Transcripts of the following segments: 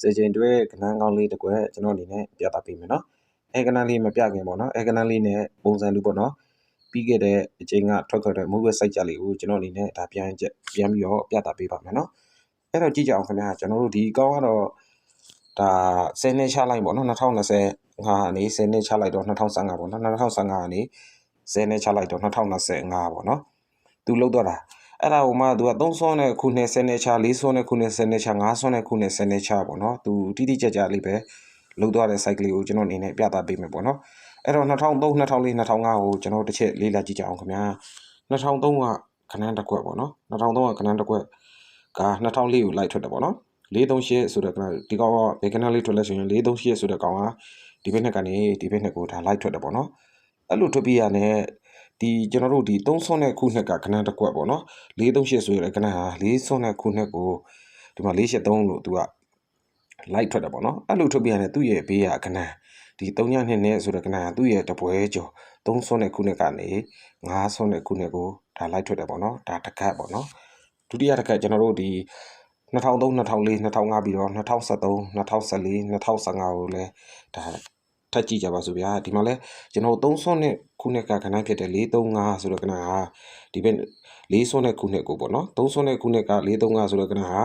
စေချိန်တွဲကဏ္ဍကောင်းလေးတစ်ကွက်ကျွန်တော်အနေနဲ့ပြသပေးမယ်နော်အဲကဏ္ဍလေးမပြခင်ပေါ့နော်အဲကဏ္ဍလေးနဲ့ပုံစံလူပေါ့နော်ပြီးခဲ့တဲ့အချိန်ကထွက်ခဲ့တဲ့ move website ကြလေးကိုကျွန်တော်အနေနဲ့ဒါပြန်ချက်ပြန်ပြီးတော့ပြသပေးပါမယ်နော်အဲ့တော့ကြည့်ကြအောင်ခင်ဗျာကျွန်တော်တို့ဒီကောင်းကတော့ဒါ10နှစ်ချလိုက်ပေါ့နော်2020ငါကနေ10နှစ်ချလိုက်တော့2015ပေါ့နော်2015ကနေ10နှစ်ချလိုက်တော့2025ပေါ့နော်သူလုတ်တော့တာ အဲ့ဒါဟိုမှသူက3ဆွန်းနဲ့ခုနှစ်10နှစ်ချ4ဆွန်းနဲ့ခုနှစ်10နှစ်ချ5ဆွန်းနဲ့ခုနှစ်10နှစ်ချပေါ့နော်သူတိတိကျကျလေးပဲလုတ်သွားတဲ့ site ကလေးကိုကျွန်တော်အနေနဲ့ပြသပေးမယ်ပေါ့နော်အဲ့တော့2003 2004 2005ကိုကျွန်တော်တစ်ချက်လေးလာကြည့်ကြအောင်ခင်ဗျာ2003ကခဏတစ်ခွက်ပေါ့နော်2003ကခဏတစ်ခွက်က2004ကိုလိုက်ထွက်တယ်ပေါ့နော်438ဆိုတဲ့ကဒီကောင်ကဘယ်ကနာလေးထွက်လဲဆိုရင်438ဆိုတဲ့ကောင်ကဒီဘက်နှစ်ကနေဒီဘက်နှစ်ကိုဒါလိုက်ထွက်တယ်ပေါ့နော်အဲ့လိုထွက်ပြီးရတဲ့ ဒီကျွန်တော်တို့ဒီ3ဆွန်းတဲ့ခုနှစ်ကခဏတစ်ခွက်ပေါ့နော်438ဆိုရတဲ့ခဏဟာ4ဆွန်းတဲ့ခုနှစ်ကိုဒီမှာ483လို့သူကလိုက်ထွက်တယ်ပေါ့နော်အဲ့လိုထွက်ပြီးရတဲ့သူ့ရဲ့ဘေးကခဏဒီ3ညနှစ်နဲ့ဆိုတဲ့ကဏ္ဍကသူ့ရဲ့တပွဲကျော်3ဆွန်းတဲ့ခုနှစ်ကနေ5ဆွန်းတဲ့ခုနှစ်ကိုဒါလိုက်ထွက်တယ်ပေါ့နော်ဒါတစ်ခတ်ပေါ့နော်ဒုတိယတစ်ခတ်ကျွန်တော်တို့ဒီ2003 2004 2005ပြီးတော့2013 2014 2015ကိုလည်းဒါ ထပ်ကြည့်ကြပါစို့ဗျာဒီမှာလဲကျွန်တော်3ဆွန်းနဲ့ခုနှစ်ကခဏဖြစ်တဲ့435ဆိုတဲ့ကဏ္ဍဟာဒီဘက်4ဆွန်းနဲ့ခုနှစ်ကိုပေါ့နော်3ဆွန်းနဲ့ခုနှစ်က435ဆိုတဲ့ကဏ္ဍဟာ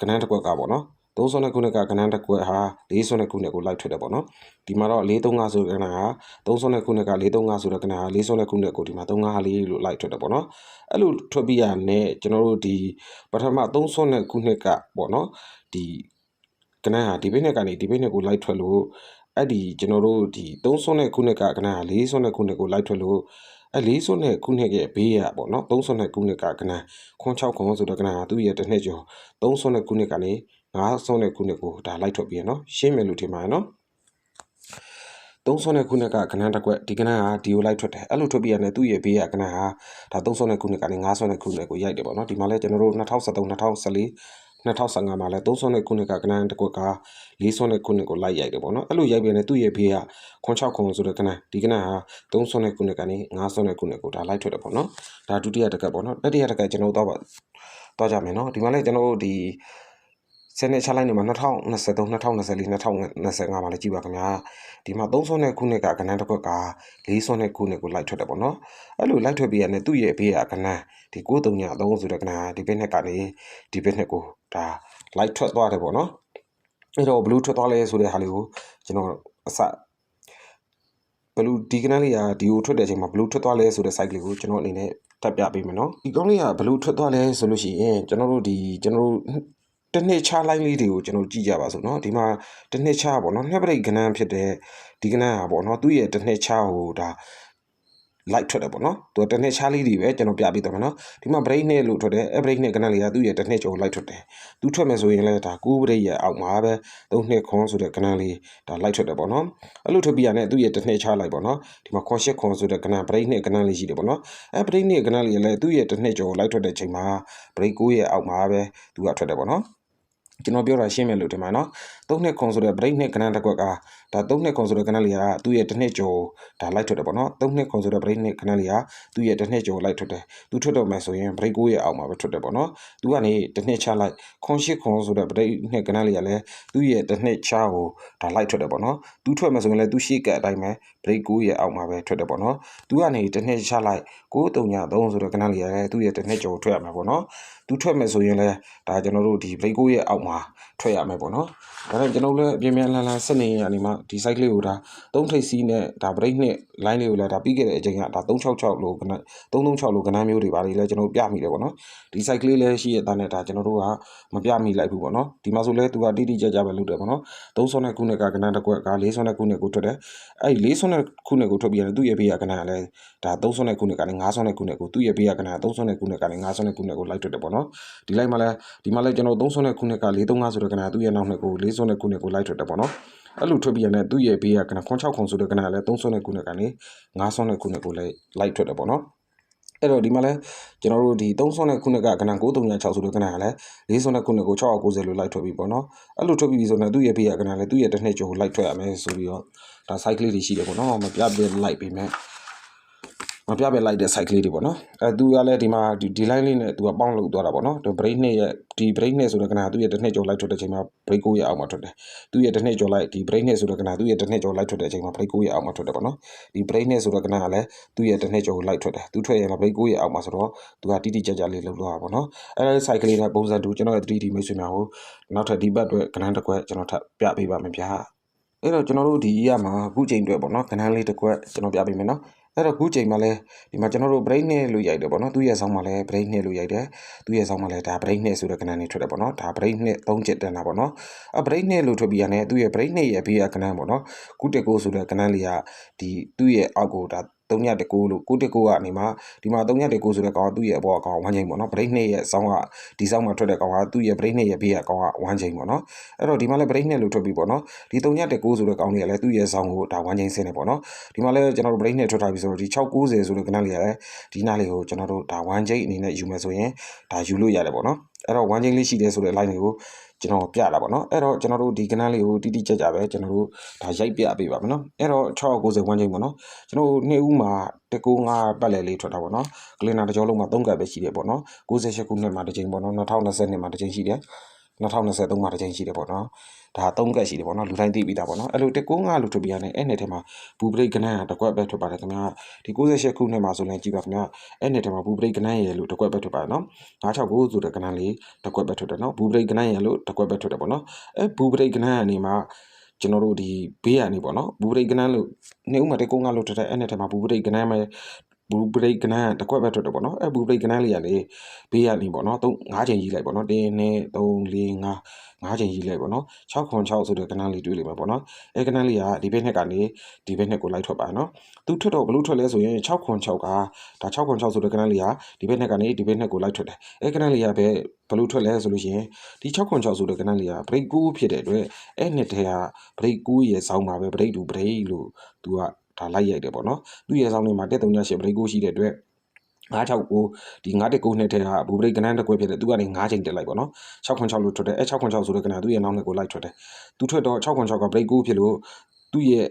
ကဏ္ဍတစ်ခွက်ကပေါ့နော်309ခုနှစ်ကကဏ္ဍတစ်ခွက်ဟာ409ခုနှစ်ကိုလိုက်ထွက်တယ်ပေါ့နော်ဒီမှာတော့435ဆိုတဲ့ကဏ္ဍဟာ309ခုနှစ်က435ဆိုတဲ့ကဏ္ဍဟာ409ခုနှစ်ကိုဒီမှာ35လေးလို့လိုက်ထွက်တယ်ပေါ့နော်အဲ့လိုထွက်ပြီးရနဲ့ကျွန်တော်တို့ဒီပထမ309ခုနှစ်ကပေါ့နော်ဒီကဏ္ဍဟာဒီဘက်နဲ့ကနေဒီဘက်နဲ့ကိုလိုက်ထွက်လို့ အဲ့ဒီကျွန်တော်တို့ဒီ309ခုနှစ်ကကဏ္ဍဟာ409ခုနှစ်ကိုလိုက်ထွက်လို့အဲလေးစွန်းနဲ့ခုနှစ်ရဲ့ဘေးရပေါ့နော်3စွန်းနဲ့ခုနှစ်ကကနန်းခွန်6ခွန်ဆိုတော့ကနန်းဟာသူ့ရဲ့တစ်နှစ်ကျော်3စွန်းနဲ့ခုနှစ်ကနေ9စွန်းနဲ့ခုနှစ်ကိုဒါလိုက်ထွက်ပြီးရနော်ရှင်းမယ်လို့ထင်ပါတယ်နော်3ဆွန်းတဲ့ခုနှစ်ကကဏ္ဍတစ်ခွက်ဒီကဏ္ဍဟာဒီကိုလိုက်ထွက်တယ်အဲ့လိုထွက်ပြီးရတယ်သူ့ရဲ့ဘေးကကဏ္ဍဟာဒါ3ဆွန်းတဲ့ခုနှစ်ကနေ5ဆွန်းတဲ့ခုနှစ်ကိုရိုက်တယ်ပေါ့နော်ဒီမှာလဲကျွန်တော်တို့2013 2014 2015မှာလဲ3ဆွန်းတဲ့ခုနှစ်ကကဏ္ဍတစ်ခွက်က4ဆွန်းတဲ့ခုနှစ်ကိုလိုက်ရိုက်တယ်ပေါ့နော်အဲ့လိုရိုက်ပြီးနေသူ့ရဲ့ဘေးကခွန်6ခွန်ဆိုတဲ့ကဏ္ဍဒီကဏ္ဍဟာ3ဆွန်းတဲ့ခုနှစ်ကနေ5ဆွန်းတဲ့ခုနှစ်ကိုဒါလိုက်ထွက်တယ်ပေါ့နော်ဒါဒုတိယတစ်ခက်ပေါ့နော်တတိယတစ်ခက်ကျွန်တော်တို့တော့တော့ကြမယ်နော်ဒီမှာလဲကျွန်တော်တို့ဒီ စနေချလိုက်နေမှာ2023 2024 2025မှာလည်းကြည့်ပါခင်ဗျာဒီမှာ3ဆွန်းတဲ့ခုနှစ်ကကဏ္ဍတစ်ခွက်က4ဆွန်းတဲ့ခုနှစ်ကိုလိုက်ထွက်တယ်ပေါ့နော်အဲ့လိုလိုက်ထွက်ပြီးရတဲ့သူ့ရဲ့ဘေးကကဏ္ဍဒီ93ဆိုတဲ့ကဏ္ဍဒီဘက်နှစ်ကနေဒီဘက်နှစ်ကိုဒါလိုက်ထွက်သွားတယ်ပေါ့နော်အဲ့တော့ဘလူးထွက်သွားလဲဆိုတဲ့ဟာလေးကိုကျွန်တော်အစဘလူးဒီကနလေးကဒီကိုထွက်တဲ့အချိန်မှာဘလူးထွက်သွားလဲဆိုတဲ့ site လေးကိုကျွန်တော်အနေနဲ့တက်ပြပေးမယ်နော်ဒီကောင်းလေးကဘလူးထွက်သွားလဲဆိုလို့ရှိရင်ကျွန်တော်တို့ဒီကျွန်တော်တို့ တစ်နှစ်ချလိုက်လေးတွေကိုကျွန်တော်ကြည့်ကြပါစို့เนาะဒီမှာတစ်နှစ်ချပေါ့เนาะနှစ်ပရိတ်ကဏ္ဍဖြစ်တဲ့ဒီကဏ္ဍဟာပေါ့เนาะသူ့ရဲ့တစ်နှစ်ချဟိုဒါ light ထွက်တယ်ပေါ့နော်သူတစ်နှစ်ချားလေးတွေပဲကျွန်တော်ပြပေးတော့မယ်နော်ဒီမှာ break နဲ့လို့ထွက်တယ်အဲ break နဲ့ကနလေးကသူ့ရဲ့တစ်နှစ်ကျော် light ထွက်တယ်သူထွက်မယ်ဆိုရင်လည်းဒါ9 break ရဲ့အောက်မှာပဲ3နှစ်ခွန်ဆိုတဲ့ကနလေးဒါ light ထွက်တယ်ပေါ့နော်အဲ့လိုထွက်ပြီးရတဲ့သူ့ရဲ့တစ်နှစ်ချားလိုက်ပေါ့နော်ဒီမှာခွန်8ခွန်ဆိုတဲ့ကန break နဲ့ကနလေးရှိတယ်ပေါ့နော်အဲ break နဲ့ကနလေးလည်းသူ့ရဲ့တစ်နှစ်ကျော် light ထွက်တဲ့ချိန်မှာ break 9ရဲ့အောက်မှာပဲသူကထွက်တယ်ပေါ့နော် ကျွန်တော်ပြောတာရှင်းမယ်လို့ထင်ပါနော်သုံးနှစ်ခွန်ဆိုတဲ့ break နှစ်ကဏ္ဍတစ်ခွက်ကဒါသုံးနှစ်ခွန်ဆိုတဲ့ကဏ္ဍလေးကသူ့ရဲ့တစ်နှစ်ကျော်ဒါလိုက်ထွက်တယ်ပေါ့နော်သုံးနှစ်ခွန်ဆိုတဲ့ break နှစ်ကဏ္ဍလေးကသူ့ရဲ့တစ်နှစ်ကျော်လိုက်ထွက်တယ်သူထွက်တော့မယ်ဆိုရင် break 9ရဲ့အောက်မှာပဲထွက်တယ်ပေါ့နော်သူကနေတစ်နှစ်ချလိုက်ခွန်ရှစ်ခွန်ဆိုတဲ့ break နှစ်ကဏ္ဍလေးကလည်းသူ့ရဲ့တစ်နှစ်ချကိုဒါလိုက်ထွက်တယ်ပေါ့နော်သူထွက်မယ်ဆိုရင်လည်းသူရှေ့ကအတိုင်းပဲ break 9ရဲ့အောက်မှာပဲထွက်တယ်ပေါ့နော်သူကနေတစ်နှစ်ချလိုက်933ဆိုတဲ့ကဏ္ဍလေးကလည်းသူ့ရဲ့တစ်နှစ်ကျော်ထွက်ရမှာပေါ့နော်သူထွက်မယ်ဆိုရင်လည်းဒါကျွန်တော်တို့ဒီ break 9ရဲ့အောက်မှာထွက်ရမယ်ပေါ့နော်ဒါနဲ့ကျွန်တော်လည်းအပြင်းပြင်းလန်းလန်းစနေရနေမှာဒီ site လေးကိုဒါ3ထိပ်စီးနဲ့ဒါ break နဲ့ line လေးကိုလည်းဒါပြီးခဲ့တဲ့အချိန်ကဒါ366လို့ကန336လို့ကနန်းမျိုးတွေပါလေလဲကျွန်တော်ပြမိတယ်ပေါ့နော်ဒီ site လေးလည်းရှိရတဲ့နဲ့ဒါကျွန်တော်တို့ကမပြမိလိုက်ဘူးပေါ့နော်ဒီမှာဆိုလဲသူကတိတိကျကျပဲလုပ်တယ်ပေါ့နော်300နဲ့ခုနှစ်ကကနန်းတစ်ခွက်က400နဲ့ခုနှစ်ကိုထွက်တယ်အဲ့ဒီ400နဲ့ခုနှစ်ကိုထွက်ပြီးရတယ်သူ့ရဲ့ဘေးကကနန်းကလည်းဒါ300နဲ့ခုနှစ်ကနေ900နဲ့ခုနှစ်ကိုသူ့ရဲ့ဘေးကကနန်း300နဲ့ခုနှစ်ကနေ900နဲ့ခုနှစ်ကိုလိုက်ထွက်တယ်ပေါ့နော်ဒီလိုက်မှာလဲဒီမှာလဲကျွန်တော်300နဲ့ခုနှစ်က435ဆိုတဲ့ကနန်းသူ့ရဲ့နောက်နှစ်ကို400နဲ့ခုနှစ်ကိုလိုက်ထွက်တယ်ပေါ့နော်အဲ့လိုထွက်ပြီးရတဲ့သူ့ရဲ့ဘေးကကနခွန်6ခွန်ဆိုတဲ့ကနလည်း300နဲ့ခုနှစ်ကနေ900နဲ့ခုနှစ်ကိုလည်းလိုက်ထွက်တယ်ပေါ့နော်အဲ့တော့ဒီမှာလဲကျွန်တော်တို့ဒီ300နဲ့ခုနှစ်ကကဏ္ဍ936ဆိုတဲ့ကဏ္ဍကလည်း400နဲ့ခုနှစ်ကို690လို့လိုက်ထွက်ပြီးပေါ့နော်အဲ့လိုထွက်ပြီးဆိုတော့သူ့ရဲ့ဘေးကကဏ္ဍလည်းသူ့ရဲ့တစ်နှစ်ကျော်လိုက်ထွက်ရမယ်ဆိုပြီးတော့ဒါ cycle တွေရှိတယ်ပေါ့နော်မပြပြလိုက်ပြီးမဲ့မမ ပြပဲလိုက်တဲ့ site ကလေးတွေပေါ့နော်အဲသူကလည်းဒီမှာဒီဒီ line လေးနဲ့သူကပေါင်းလုပ်သွားတာပေါ့နော်ဒီ break နှစ်ရဲ့ဒီ break နှစ်ဆိုတဲ့ကဏ္ဍသူ့ရဲ့တစ်နှစ်ကျော်လိုက်ထွက်တဲ့အချိန်မှာ break 9ရဲ့အောက်မှာထွက်တယ်သူ့ရဲ့တစ်နှစ်ကျော်လိုက်ဒီ break နှစ်ဆိုတဲ့ကဏ္ဍသူ့ရဲ့တစ်နှစ်ကျော်လိုက်ထွက်တဲ့အချိန်မှာ break 9ရဲ့အောက်မှာထွက်တယ်ပေါ့နော်ဒီ break နှစ်ဆိုတဲ့ကဏ္ဍကလည်းသူ့ရဲ့တစ်နှစ်ကျော်လိုက်ထွက်တယ်သူထွက်ရင်လည်း break 9ရဲ့အောက်မှာဆိုတော့သူကတိတိကျကျလေးလုပ်သွားတာပေါ့နော်အဲဒါ site ကလေးနဲ့ပုံစံတူကျွန်တော်ရဲ့ 3D မိတ်ဆွေများကိုနောက်ထပ်ဒီဘက်အတွက်ကဏ္ဍတစ်ခွက်ကျွန်တော်ထပ်ပြပေးပါမယ်ဗျာ အဲ့တော့ကျွန်တော်တို့ဒီရမှာအခုချိန်အတွက်ပေါ့နော်ကဏ္ဍလေးတစ်ခွက်ကျွန်တော်ပြပေးမယ်နော်အဲ့တော့ခုချိန်မှာလဲဒီမှာကျွန်တော်တို့ break နဲ့လို့ရိုက်တယ်ပေါ့နော်သူ့ရဲ့ဆောင်းမှာလဲ break နဲ့လို့ရိုက်တယ်သူ့ရဲ့ဆောင်းမှာလဲဒါ break နဲ့ဆိုတဲ့ကဏ္ဍနေထွက်တယ်ပေါ့နော်ဒါ break နဲ့သုံးချက်တန်းတာပေါ့နော်အ break နဲ့လို့ထွက်ပြီးရတယ်သူ့ရဲ့ break နဲ့ရဲ့ဘေးကကဏ္ဍပေါ့နော်ခုတက်ကိုဆိုတဲ့ကဏ္ဍလေးကဒီသူ့ရဲ့အောက်ကိုဒါ 319လို့919ကနေမှဒီမှာ319ဆိုတဲ့ကောင်ကသူ့ရဲ့အပေါ်အကောင်1ချိန်ပေါ့နော် break နှစ်ရဲ့ဆောင်းကဒီဆောင်းမှာထွက်တဲ့ကောင်ကသူ့ရဲ့ break နှစ်ရဲ့ဘေးကကောင်က1ချိန်ပေါ့နော်အဲ့တော့ဒီမှာလည်း break နှစ်လို့ထွက်ပြီးပေါ့နော်ဒီ319ဆိုတဲ့ကောင်လေးကလည်းသူ့ရဲ့ဆောင်းကိုဒါ1ချိန်ဆင်းနေပေါ့နော်ဒီမှာလည်းကျွန်တော်တို့ break နှစ်ထွက်ထားပြီဆိုတော့ဒီ690ဆိုတဲ့ကဏ္ဍလေးကလည်းဒီနားလေးကိုကျွန်တော်တို့ဒါ1ချိန်အနေနဲ့ယူမယ်ဆိုရင်ဒါယူလို့ရတယ်ပေါ့နော်အဲ့တော့1ချိန်လေးရှိတယ်ဆိုတဲ့ line လေးကို ကျွန်တော်ပြတာပေါ့နော်အဲ့တော့ကျွန်တော်တို့ဒီကဏ္ဍလေးကိုတိတိကျကျပဲကျွန်တော်တို့ဒါရိုက်ပြပေးပါမယ်နော်အဲ့တော့690 1ချိန်ပေါ့နော်ကျွန်တော်တို့နှစ်ဦးမှာ195ပတ်လည်လေးထွက်တာပေါ့နော်ကလင်နာတစ်ကြောလုံးမှာ3ကပ်ပဲရှိတယ်ပေါ့နော်68ခုနှစ်မှာတစ်ချိန်ပေါ့နော်2020နှစ်မှာတစ်ချိန်ရှိတယ် 2023မှာတစ်ချိန်ရှိတယ်ပေါ့နော်ဒါ3ကက်ရှိတယ်ပေါ့နော်လူတိုင်းသိပြီးသားပေါ့နော်အဲ့လို195လို့ထွက်ပြရတဲ့အဲ့နှစ်ထဲမှာဘူဘရိတ်ကနန်းကတစ်ကွက်ပဲထွက်ပါတယ်ခင်ဗျာဒီ68ခုနှစ်မှာဆိုရင်ကြည့်ပါခင်ဗျာအဲ့နှစ်ထဲမှာဘူဘရိတ်ကနန်းရဲ့လို့တစ်ကွက်ပဲထွက်ပါတယ်နော်969ဆိုတဲ့ကနန်းလေးတစ်ကွက်ပဲထွက်တယ်နော်ဘူဘရိတ်ကနန်းရဲ့လို့တစ်ကွက်ပဲထွက်တယ်ပေါ့နော်အဲ့ဘူဘရိတ်ကနန်းအနေမှာကျွန်တော်တို့ဒီဘေးကနေပေါ့နော်ဘူဘရိတ်ကနန်းလို့နေဦးမှာတကုန်းကလို့ထွက်တဲ့အဲ့နဲ့ထဲမှာဘူဘရိတ်ကနန်းမဲ့ ဘူဘရိတ်ကနန်းတစ်ခွက်ပဲထွက်တယ်ပေါ့နော်အဲ့ဘူဘရိတ်ကနန်းလေးကလေဘေးကနေပေါ့နော်3 5ချိန်ကြီးလိုက်ပေါ့နော်1 2 3 4 5 5ချိန်ကြီးလိုက်ပေါ့နော်6ခွန်6ဆိုတဲ့ကနန်းလေးတွေ့လိမ့်မယ်ပေါ့နော်အဲ့ကနန်းလေးကဒီဘက်နှစ်ကနေဒီဘက်နှစ်ကိုလိုက်ထွက်ပါနော်သူထွက်တော့ဘလို့ထွက်လဲဆိုရင်6ခွန်6ကဒါ6ခွန်6ဆိုတဲ့ကနန်းလေးကဒီဘက်နှစ်ကနေဒီဘက်နှစ်ကိုလိုက်ထွက်တယ်အဲ့ကနန်းလေးကပဲဘလို့ထွက်လဲဆိုလို့ရှိရင်ဒီ6ခွန်6ဆိုတဲ့ကနန်းလေးက break 9ဖြစ်တဲ့အတွက်အဲ့နှစ်တည်းက break 9ရဲ့ဆောင်းပါပဲ break to break လို့သူက ဒါလိုက်ရိုက်တယ်ပေါ့နော်သူ့ရဲ့ဆောင်းလေးမှာ138 break 9ရှိတဲ့အတွက်969ဒီ919နှစ်ထဲကဘူဘရိတ်ကနန်းတစ်ခွဲဖြစ်တယ်သူကနေ9ချိန်တက်လိုက်ပေါ့နော်696လို့ထွက်တယ်အဲ696ဆိုတဲ့ကနန်းသူ့ရဲ့နောက်နှစ်ကိုလိုက်ထွက်တယ်သူထွက်တော့696က break 9ဖြစ်လို့သူ့ရဲ့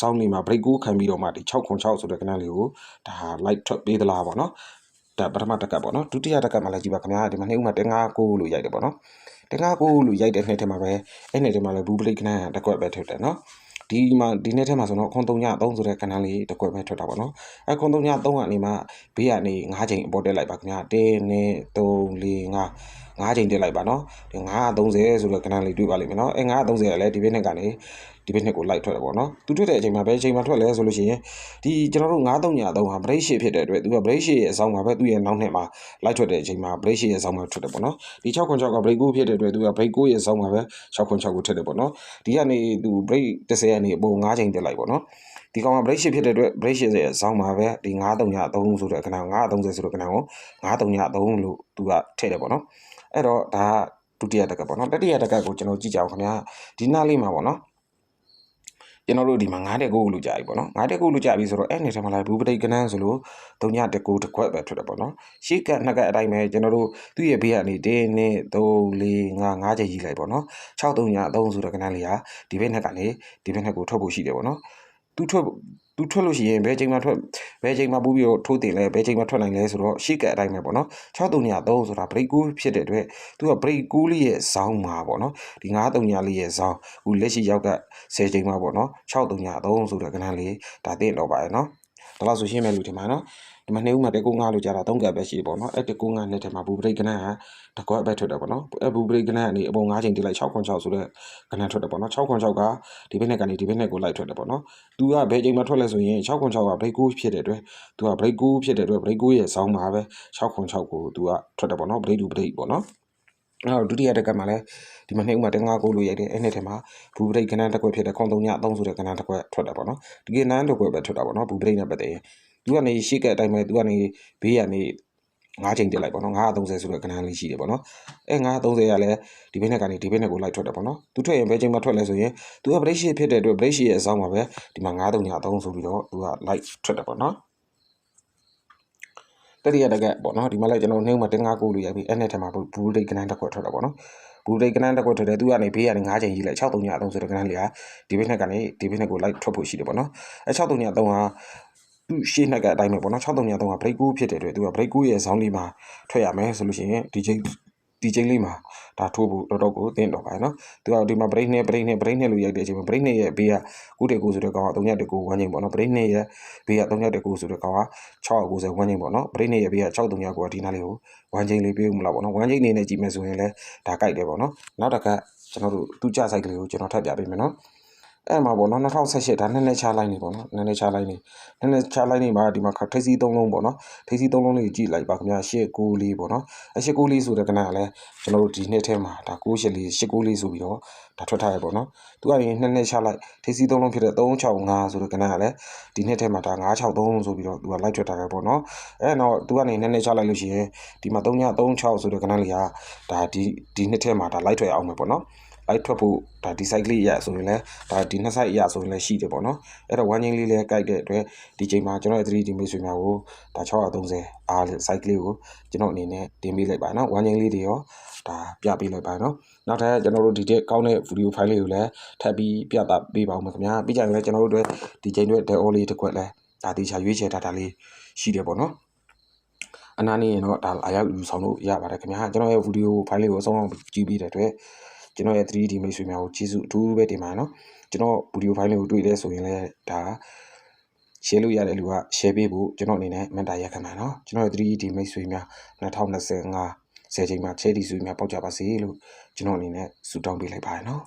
ဆောင်းနေမှာ break 9ခံပြီးတော့မှဒီ696ဆိုတဲ့ကနန်းလေးကိုဒါ light ထွက်ပေးသလားပေါ့နော်ဒါပထမတက်ကပ်ပေါ့နော်ဒုတိယတက်ကပ်မှာလည်းကြည့်ပါခင်ဗျာဒီမှာနှစ်ဦးမှာ159လို့ရိုက်တယ်ပေါ့နော်159လို့ရိုက်တဲ့နှစ်ထဲမှာပဲအဲ့နှစ်ထဲမှာလည်းဘူဘရိတ်ကနန်းတစ်ခွက်ပဲထွက်တယ်နော် ဒီမှာဒီနေ့ထဲမှာဆိုတော့ခွန်303ဆိုတဲ့ကဏ္ဍလေးတစ်ခွက်ပဲထွက်တာပေါ့နော်အဲခွန်303ကနေမှဘေးကနေ9ချိန်အပေါ်တက်လိုက်ပါခင်ဗျာ1 2 3 4 5 5ချိန်တက်လိုက်ပါနော်ဒီ930ဆိုတဲ့ကဏ္ဍလေးတွေ့ပါလိမ့်မယ်နော်အဲ930ကလည်းဒီဘက်နဲ့ကနေ ဒီဘက်နှစ်ကိုလိုက်ထွက်တယ်ပေါ့နော်သူထွက်တဲ့အချိန်မှာဘယ်အချိန်မှာထွက်လဲဆိုလို့ရှိရင်ဒီကျွန်တော်တို့9303ဟာ break ရှေ့ဖြစ်တဲ့အတွက်သူက break ရှေ့ရဲ့အဆောင်မှာပဲသူ့ရဲ့နောက်နှစ်မှာလိုက်ထွက်တဲ့အချိန်မှာ break ရှေ့ရဲ့အဆောင်မှာထွက်တယ်ပေါ့နော်ဒီ606က break 9ဖြစ်တဲ့အတွက်သူက break 9ရဲ့အဆောင်မှာပဲ606ကိုထည့်တယ်ပေါ့နော်ဒီကနေသူ break 30ကနေအပေါ်9ချိန်တက်လိုက်ပေါ့နော်ဒီကောင်က break shift ဖြစ်တဲ့အတွက် break shift ရဲ့အဆောင်မှာပဲဒီ9303ဆိုတဲ့ကဏ္ဍ930ဆိုတဲ့ကဏ္ဍကို9303လို့သူကထည့်တယ်ပေါ့နော်အဲ့တော့ဒါဒုတိယတက်ကပေါ့နော်တတိယတက်ကကိုကျွန်တော်ကြည့်ကြအောင်ခင်ဗျာဒီနားလေးမှာပေါ့နော် ကျွန်တော်တို့ဒီမှာ9တက်ကိုလို့ကြာပြီပေါ့နော်9တက်ကိုလို့ကြာပြီဆိုတော့အဲ့နေထဲမှာလာဘူပတိတ်ကနန်းဆိုလို့3ညတက်ကိုတစ်ခွက်ပဲထွက်တယ်ပေါ့နော်ရှေ့ကနှစ်ကအတိုင်းပဲကျွန်တော်တို့သူ့ရဲ့ဘေးကနေ1 2 3 4 5 5ချက်ရေးလိုက်ပေါ့နော်6 3ည3ဆိုတဲ့ကနန်းလေးဟာဒီဘက်နှစ်ကနေဒီဘက်နှစ်ကိုထွက်ဖို့ရှိတယ်ပေါ့နော်သူထွက် သူထွက်လို့ရှိရင်ဘယ်ချိန်မှာထွက်ဘယ်ချိန်မှာပူးပြီးတော့ထိုးတင်လဲဘယ်ချိန်မှာထွက်နိုင်လဲဆိုတော့ရှေ့ကအတိုင်းပဲပေါ့နော်6303ဆိုတာ break 9ဖြစ်တဲ့အတွက်သူက break 9လေးရဲ့ဇောင်းမှာပေါ့နော်ဒီ93လေးရဲ့ဇောင်းခုလက်ရှိရောက်က10ချိန်မှာပေါ့နော်6303ဆိုတဲ့ကဏ္ဍလေးဒါသိတော့ပါရဲ့နော်ဒါလို့ဆိုရှင်းမဲ့လူထင်ပါနော် ဒီမှာနှစ်ဦးမှာတက်ကုန်းငါလို့ကြာတာ၃ကပ်ပဲရှိတယ်ပေါ့နော်အဲ့တက်ကုန်းငါနှစ်ထဲမှာဘူဘရိတ်ကနန်းကတကွက်ပဲထွက်တယ်ပေါ့နော်အဲ့ဘူဘရိတ်ကနန်းကနေအပုံ၅ချိန်တိလိုက်6.6ဆိုတဲ့ကနန်းထွက်တယ်ပေါ့နော်6.6ကဒီဘက်နဲ့ကနေဒီဘက်နဲ့ကိုလိုက်ထွက်တယ်ပေါ့နော်သူကဘယ်ချိန်မှာထွက်လဲဆိုရင်6.6က break 9ဖြစ်တဲ့အတွက်သူက break 9ဖြစ်တဲ့အတွက် break 9ရဲ့ဆောင်းမှာပဲ6.6ကိုသူကထွက်တယ်ပေါ့နော် break to break ပေါ့နော်အဲ့တော့ဒုတိယတက်ကမှလည်းဒီမှာနှစ်ဦးမှာတင်ငါကိုလို့ရိုက်တယ်အဲ့နှစ်ထဲမှာဘူဘရိတ်ကနန်းတစ်ခွက်ဖြစ်တဲ့ခွန်3ည3ဆိုတဲ့ကနန်းတစ်ခွက်ထွက်တာပေါ့နော်ဒီကနန်းတစ်ခွက်ပဲထွက်တာပေါ့နော်ဘူဘရိတ်နဲ့ပတ်သက်ရင် သူကနေရှေ့ကအတိုင်းပဲသူကနေဘေးကနေ9ချိန်တက်လိုက်ပေါ့နော်930ဆိုတဲ့ကဏ္ဍလေးရှိတယ်ပေါ့နော်အဲ930ကလည်းဒီဘက်နဲ့ကနေဒီဘက်နဲ့ကိုလိုက်ထွက်တယ်ပေါ့နော်သူထွက်ရင်ဘယ်ချိန်မှာထွက်လဲဆိုရင်သူက break sheet ဖြစ်တဲ့အတွက် break sheet ရဲ့အဆောင်မှာပဲဒီမှာ933ဆိုပြီးတော့သူက light ထွက်တယ်ပေါ့နော်တတိယတကက်ပေါ့နော်ဒီမှာလည်းကျွန်တော်နှိမ့်မှာတင်ငါကိုလို့ရပြီအဲ့နဲ့ထမှာဘူးလိတ်ကနန်းတစ်ခွက်ထွက်တာပေါ့နော်ဘူးလိတ်ကနန်းတစ်ခွက်ထွက်တယ်သူကနေဘေးကနေ9ချိန်ကြီးလိုက်63ည3ဆိုတဲ့ကနန်းလေးဟာဒီဘက်နဲ့ကနေဒီဘက်နဲ့ကိုလိုက်ထွက်ဖို့ရှိတယ်ပေါ့နော်အဲ63ည3ဟာ သူ့ရှေ့နှက်ကအတိုင်းပဲပေါ့နော်633က break 9ဖြစ်တဲ့အတွက်သူက break 9ရဲ့ဇောင်းလေးမှာထွက်ရမယ်ဆိုလို့ရှိရင်ဒီချိန်ဒီချိန်လေးမှာဒါထိုးဖို့တော်တော်ကိုသင့်တော်ပါတယ်နော်သူကဒီမှာ break နဲ့ break နဲ့ break နဲ့လို့ရိုက်တဲ့အချိန်မှာ break နဲ့ရဲ့ဘေးက9.9ဆိုတဲ့ကောင်က3.9ဝန်းချိန်ပေါ့နော် break နဲ့ရဲ့ဘေးက3.9ဆိုတဲ့ကောင်က690ဝန်းချိန်ပေါ့နော် break နဲ့ရဲ့ဘေးက639ကဒီနားလေးကိုဝန်းချိန်လေးပေးဦးမလားပေါ့နော်ဝန်းချိန်နေနဲ့ကြည့်မယ်ဆိုရင်လည်းဒါကြိုက်တယ်ပေါ့နော်နောက်တစ်ခါကျွန်တော်တို့သူ့ကြဆိုင်ကလေးကိုကျွန်တော်ထပ်ပြပေးမယ်နော် အဲ့မှာပေါ့နော်2018ဒါနည်းနည်းချလိုက်နေပေါ့နော်နည်းနည်းချလိုက်နေနည်းနည်းချလိုက်နေမှာဒီမှာထိပ်စီးသုံးလုံးပေါ့နော်ထိပ်စီးသုံးလုံးလေးကြည့်လိုက်ပါခင်ဗျာ89လေးပေါ့နော်အဲ့89လေးဆိုတဲ့ကဏ္ဍကလည်းကျွန်တော်တို့ဒီနှစ်ထဲမှာဒါ98လေး89လေးဆိုပြီးတော့ဒါထွက်ထားရပေါ့နော်သူကရင်နည်းနည်းချလိုက်ထိပ်စီးသုံးလုံးဖြစ်တဲ့365ဆိုတဲ့ကဏ္ဍကလည်းဒီနှစ်ထဲမှာဒါ963ဆိုပြီးတော့သူကလိုက်ထွက်ထားတယ်ပေါ့နော်အဲ့တော့သူကနေနည်းနည်းချလိုက်လို့ရှိရင်ဒီမှာ336ဆိုတဲ့ကဏ္ဍလေးကဒါဒီဒီနှစ်ထဲမှာဒါလိုက်ထွက်အောင်မယ်ပေါ့နော် လိုက်ထွက်ဖို့ဒါဒီ site လေးရဆိုရင်လည်းဒါဒီနှစ် site ရဆိုရင်လည်းရှိတယ်ပေါ့နော်အဲ့တော့ one chain လေးလည်းကြိုက်တဲ့အတွက်ဒီချိန်မှာကျွန်တော်ရဲ့ 3D မိတ်ဆွေများကိုဒါ630အား site လေးကိုကျွန်တော်အနေနဲ့တင်ပေးလိုက်ပါနော် one chain လေးတွေရောဒါပြပေးလိုက်ပါနော်နောက်ထပ်ကျွန်တော်တို့ဒီတဲ့ကောင်းတဲ့ video file လေးကိုလည်းထပ်ပြီးပြသပေးပါဦးမယ်ခင်ဗျာပြီးကြရင်လည်းကျွန်တော်တို့အတွက်ဒီချိန်တွေ DAO လေးတစ်ခွက်လည်းဒါတေချာရွေးချယ်ထားတာလေးရှိတယ်ပေါ့နော်အနားနေရင်တော့ဒါအရောက်ယူဆောင်လို့ရပါတယ်ခင်ဗျာကျွန်တော်ရဲ့ဗီဒီယိုဖိုင်လေးကိုအဆုံးအောင်ကြည့်ပြီးတဲ့အတွက် ကျွန်တော်ရဲ့ 3D မိတ်ဆွေများကိုကျေးဇူးအထူးပဲတင်ပါတယ်နော်ကျွန်တော်ဗီဒီယိုဖိုင်လေးကိုတွေ့တဲ့ဆိုရင်လည်းဒါ share လို့ရတဲ့လူက share ပေးဖို့ကျွန်တော်အနေနဲ့မေတ္တာရက်ခံပါနော်ကျွန်တော်ရဲ့ 3D မိတ်ဆွေများ2025ဆယ်ချိန်မှာချဲတီဆွေများပေါက်ကြပါစေလို့ကျွန်တော်အနေနဲ့ဆုတောင်းပေးလိုက်ပါတယ်နော်